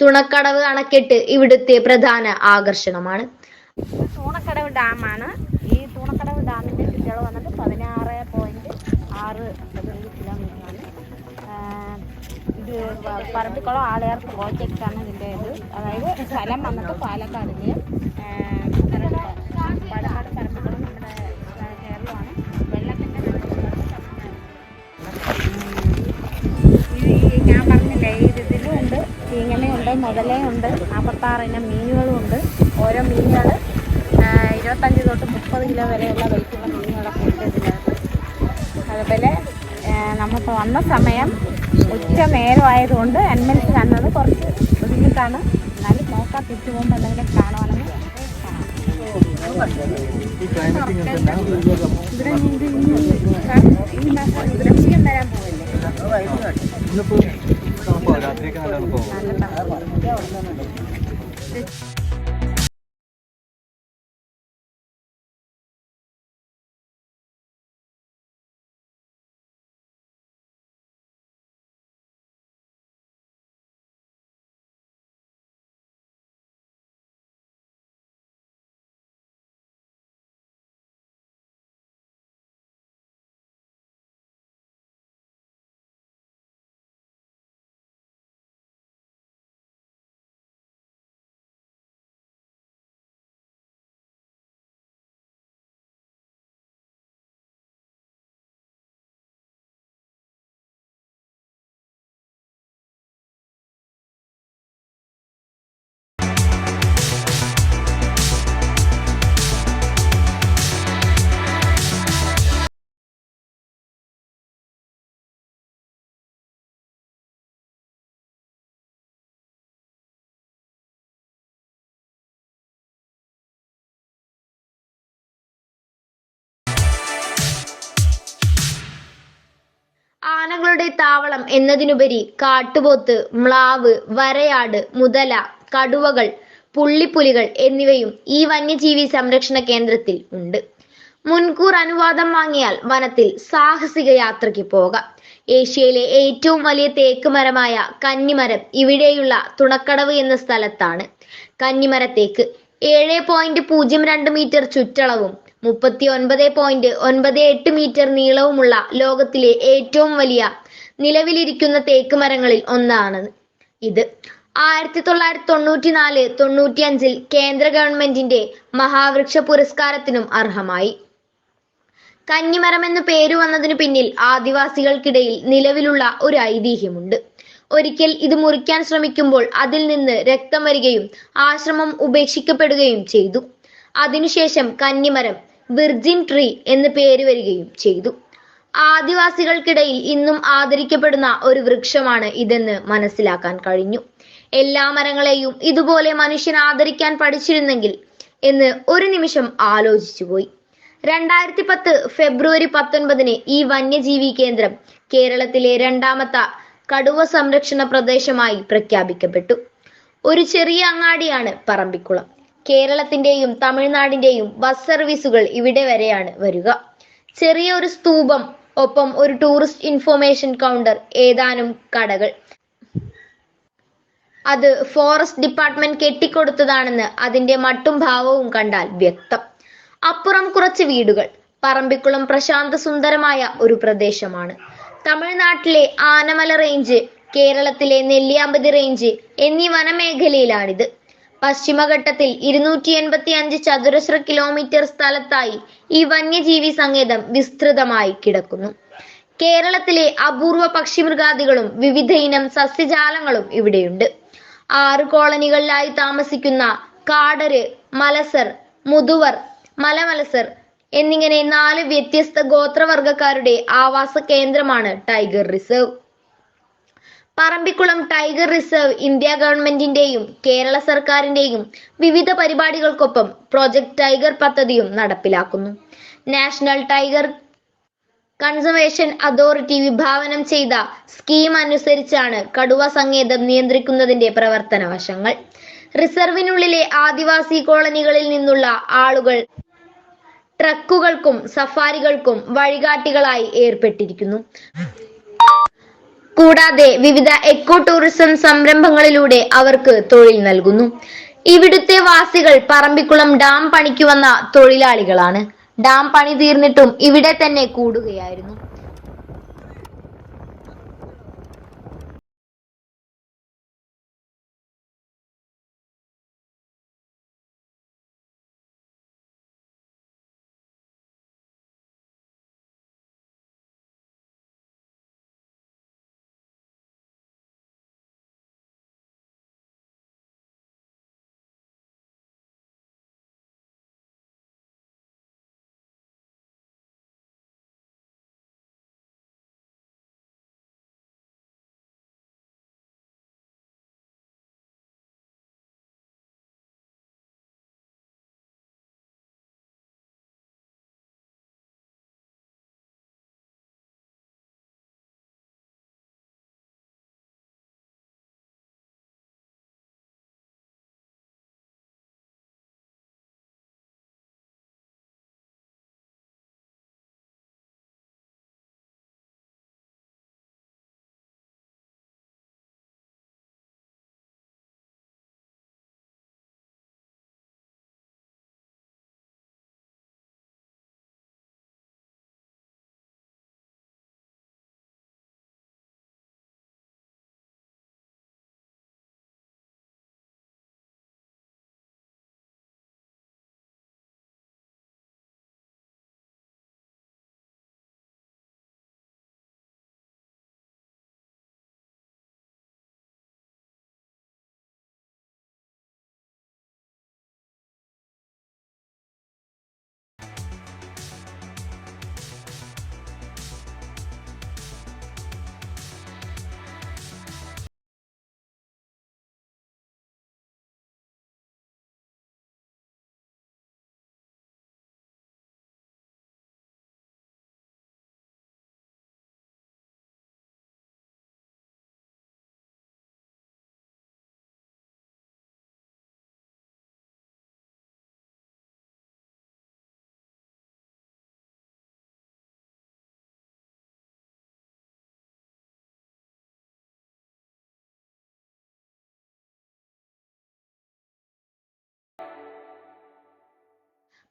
തുണക്കടവ് അണക്കെട്ട് ഇവിടുത്തെ പ്രധാന ആകർഷണമാണ്. തൂണക്കടവ് ഡാമാണ്. ഈ തൂണക്കടവ് ഡാമിന്റെ ചുറ്റളവ് വന്നിട്ട് പതിനാറ് പോയിന്റ് ആറ് കിലോമീറ്ററാണ് ഇത് പറമ്പിക്കുളം പറമ്പിക്കുളം പ്രോജക്റ്റ് പ്രോജക്റ്റാണ് ഇതിന്റെ ഇത് അതായത് സ്ഥലം വന്നിട്ട് പാലക്കാടിന്റെ ചീങ്ങലയുണ്ട് മുതലയുണ്ട് ഉണ്ട് നാൽപ്പത്താറിന് മീനുകളും ഉണ്ട് ഓരോ മീനുകൾ ഇരുപത്തഞ്ച് തൊട്ട് മുപ്പത് കിലോ വരെയുള്ള വെയിറ്റുള്ള മീനുകളൊക്കെ ഉണ്ട് ഇതിനകത്ത് അതുപോലെ നമുക്ക് വന്ന സമയം ഉച്ച നേരമായതുകൊണ്ട് അനിമൽസ് കാണുന്നത് കുറച്ച് ബുദ്ധിമുട്ടാണ്. എന്നാലും നോക്കാം തിരിച്ചു പോകുമ്പോൾ എന്തെങ്കിലും കാണുവാണെങ്കിൽ കാണാം ആനകളുടെ താവളം എന്നതിനുപരി കാട്ടുപോത്ത് മ്ലാവ് വരയാട് മുതല കടുവകൾ പുള്ളിപ്പുലികൾ എന്നിവയും ഈ വന്യജീവി സംരക്ഷണ കേന്ദ്രത്തിൽ ഉണ്ട്. മുൻകൂർ അനുവാദം വാങ്ങിയാൽ വനത്തിൽ സാഹസിക യാത്രയ്ക്ക് പോകാം. ഏഷ്യയിലെ ഏറ്റവും വലിയ തേക്ക് മരമായ കന്നിമരം ഇവിടെയുള്ള തുണക്കടവ് എന്ന സ്ഥലത്താണ്. കന്നിമരത്തേക്ക് ഏഴ് പോയിന്റ് പൂജ്യം രണ്ട് മീറ്റർ ചുറ്റളവും മുപ്പത്തി ഒൻപത് പോയിന്റ് ഒൻപത് എട്ട് മീറ്റർ നീളവുമുള്ള ലോകത്തിലെ ഏറ്റവും വലിയ നിലവിലിരിക്കുന്ന തേക്ക് മരങ്ങളിൽ ഒന്നാണ് ഇത്. ആയിരത്തി തൊള്ളായിരത്തി തൊണ്ണൂറ്റി നാല് തൊണ്ണൂറ്റി അഞ്ചിൽ കേന്ദ്ര ഗവൺമെന്റിന്റെ മഹാവൃക്ഷ പുരസ്കാരത്തിനും അർഹമായി. കന്നിമരം എന്ന് പേര് വന്നതിനു പിന്നിൽ ആദിവാസികൾക്കിടയിൽ നിലവിലുള്ള ഒരു ഐതിഹ്യമുണ്ട്. ഒരിക്കൽ ഇത് മുറിക്കാൻ ശ്രമിക്കുമ്പോൾ അതിൽ നിന്ന് രക്തം വരികയും ആശ്രമം ഉപേക്ഷിക്കപ്പെടുകയും ചെയ്തു. അതിനുശേഷം കന്നിമരം വിർജിൻ ട്രീ എന്ന് പേര് വരികയും ചെയ്തു. ആദിവാസികൾക്കിടയിൽ ഇന്നും ആദരിക്കപ്പെടുന്ന ഒരു വൃക്ഷമാണ് ഇതെന്ന് മനസ്സിലാക്കാൻ കഴിഞ്ഞു. എല്ലാ മരങ്ങളെയും ഇതുപോലെ മനുഷ്യൻ ആദരിക്കാൻ പഠിച്ചിരുന്നെങ്കിൽ എന്ന് ഒരു നിമിഷം ആലോചിച്ചുപോയി രണ്ടായിരത്തി പത്ത് ഫെബ്രുവരി പത്തൊൻപതിന് ഈ വന്യജീവി കേന്ദ്രം കേരളത്തിലെ രണ്ടാമത്തെ കടുവ സംരക്ഷണ പ്രദേശമായി പ്രഖ്യാപിക്കപ്പെട്ടു. ഒരു ചെറിയ അങ്ങാടിയാണ് പറമ്പിക്കുളം. കേരളത്തിന്റെയും തമിഴ്നാടിന്റെയും ബസ് സർവീസുകൾ ഇവിടെ വരെയാണ് വരിക. ചെറിയൊരു സ്തൂപം ഒപ്പം ഒരു ടൂറിസ്റ്റ് ഇൻഫോർമേഷൻ കൗണ്ടർ ഏതാനും കടകൾ. അത് ഫോറസ്റ്റ് ഡിപ്പാർട്ട്മെന്റ് കെട്ടിക്കൊടുത്തതാണെന്ന് അതിന്റെ മട്ടും ഭാവവും കണ്ടാൽ വ്യക്തം. അപ്പുറം കുറച്ച് വീടുകൾ പറമ്പിക്കുളം പ്രശാന്ത സുന്ദരമായ ഒരു പ്രദേശമാണ്. തമിഴ്നാട്ടിലെ ആനമല റേഞ്ച് കേരളത്തിലെ നെല്ലിയാമ്പതി റേഞ്ച് എന്നീ വനമേഖലയിലാണിത്. പശ്ചിമഘട്ടത്തിൽ ഇരുന്നൂറ്റി എൺപത്തി അഞ്ച് ചതുരശ്ര കിലോമീറ്റർ സ്ഥലത്തായി ഈ വന്യജീവി സങ്കേതം വിസ്തൃതമായി കിടക്കുന്നു. കേരളത്തിലെ അപൂർവ പക്ഷിമൃഗാദികളും വിവിധ ഇനം സസ്യജാലങ്ങളും ഇവിടെയുണ്ട്. ആറ് കോളനികളിലായി താമസിക്കുന്ന കാടര് മലസർ മുതുവർ മലമലസർ എന്നിങ്ങനെ നാല് വ്യത്യസ്ത ഗോത്രവർഗക്കാരുടെ ആവാസ കേന്ദ്രമാണ് tiger reserve. Parambikulam tiger reserve India ഗവൺമെന്റിന്റെയും കേരള സർക്കാരിന്റെയും വിവിധ പരിപാടികൾക്കൊപ്പം പ്രോജക്ട് ടൈഗർ പദ്ധതിയും നടപ്പിലാക്കുന്നു. നാഷണൽ ടൈഗർ കൺസർവേഷൻ അതോറിറ്റി വിഭാവനം ചെയ്ത സ്കീം അനുസരിച്ചാണ് കടുവ സങ്കേതം നിയന്ത്രിക്കുന്നതിന്റെ പ്രവർത്തന വശങ്ങൾ. റിസർവിനുള്ളിലെ ആദിവാസി കോളനികളിൽ നിന്നുള്ള ആളുകൾ ട്രക്കുകൾക്കും സഫാരികൾക്കും വഴികാട്ടികളായി ഏർപ്പെട്ടിരിക്കുന്നു. കൂടാതെ വിവിധ എക്കോ ടൂറിസം സംരംഭങ്ങളിലൂടെ അവർക്ക് തൊഴിൽ നൽകുന്നു. ഇവിടുത്തെ വാസികൾ പറമ്പിക്കുളം ഡാം പണിക്ക് വന്ന തൊഴിലാളികളാണ്. ഡാം പണി തീർന്നിട്ടും ഇവിടെ തന്നെ കൂടുകയായിരുന്നു.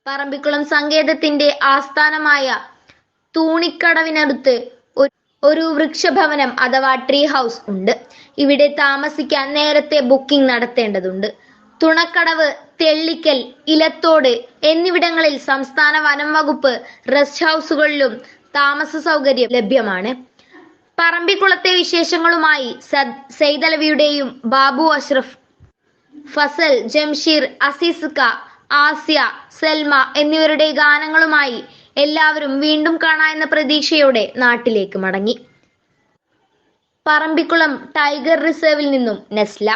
പറമ്പിക്കുളം സങ്കേതത്തിന്റെ ആസ്ഥാനമായ തൂണിക്കടവിനടുത്ത് ഒരു- വൃക്ഷഭവനം അഥവാ ട്രീ ഹൗസ് ഉണ്ട്. ഇവിടെ താമസിക്കാൻ നേരത്തെ ബുക്കിംഗ് നടത്തേണ്ടതുണ്ട്. തുണക്കടവ് തെള്ളിക്കൽ ഇലത്തോട് എന്നിവിടങ്ങളിൽ സംസ്ഥാന വനം വകുപ്പ് റെസ്റ്റ് ഹൗസുകളിലും താമസ സൗകര്യം ലഭ്യമാണ്. പറമ്പിക്കുളത്തെ വിശേഷങ്ങളുമായി സെയ്തലവിയുടെയും ബാബു അഷ്റഫ് ഫസൽ ജംഷീർ അസീസുക്ക ആസിയ സെൽമ എന്നിവരുടെ ഗാനങ്ങളുമായി എല്ലാവരും വീണ്ടും കാണാമെന്ന പ്രതീക്ഷയോടെ നാട്ടിലേക്ക് മടങ്ങി. പറമ്പിക്കുളം ടൈഗർ റിസർവിൽ നിന്നും നെസ്ല.